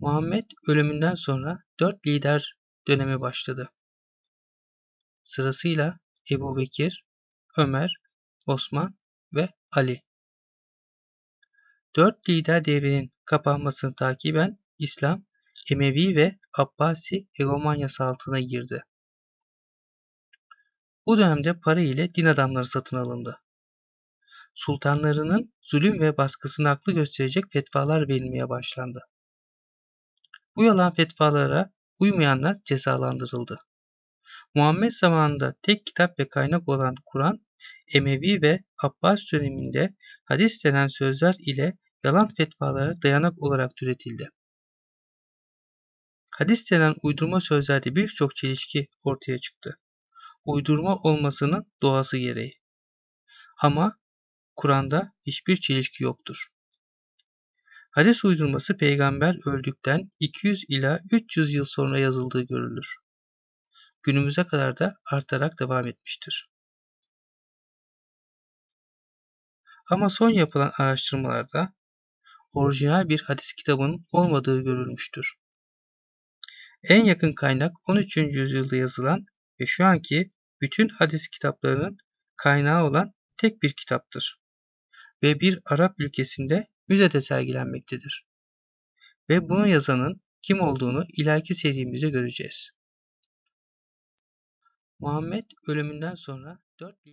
Muhammed ölümünden sonra dört lider dönemi başladı. Sırasıyla Ebu Bekir, Ömer, Osman ve Ali. Dört lider devrinin kapanmasını takiben İslam, Emevi ve Abbasi hegemonyası altına girdi. Bu dönemde para ile din adamları satın alındı. Sultanlarının zulüm ve baskısını haklı gösterecek fetvalar verilmeye başlandı. Bu yalan fetvalara uymayanlar cezalandırıldı. Muhammed zamanında tek kitap ve kaynak olan Kur'an, Emevi ve Abbas döneminde hadis denen sözler ile yalan fetvalara dayanak olarak türetildi. Hadis denen uydurma sözlerde birçok çelişki ortaya çıktı. Uydurma olmasının doğası gereği. Ama Kur'an'da hiçbir çelişki yoktur. Hadis uydurması peygamber öldükten 200 ila 300 yıl sonra yazıldığı görülür. Günümüze kadar da artarak devam etmiştir. Ama son yapılan araştırmalarda orijinal bir hadis kitabının olmadığı görülmüştür. En yakın kaynak 13. yüzyılda yazılan ve şu anki bütün hadis kitaplarının kaynağı olan tek bir kitaptır. Ve bir Arap ülkesinde müzede sergilenmektedir. Ve bunu yazanın kim olduğunu ileriki serimizde göreceğiz. Muhammed ölümünden sonra 4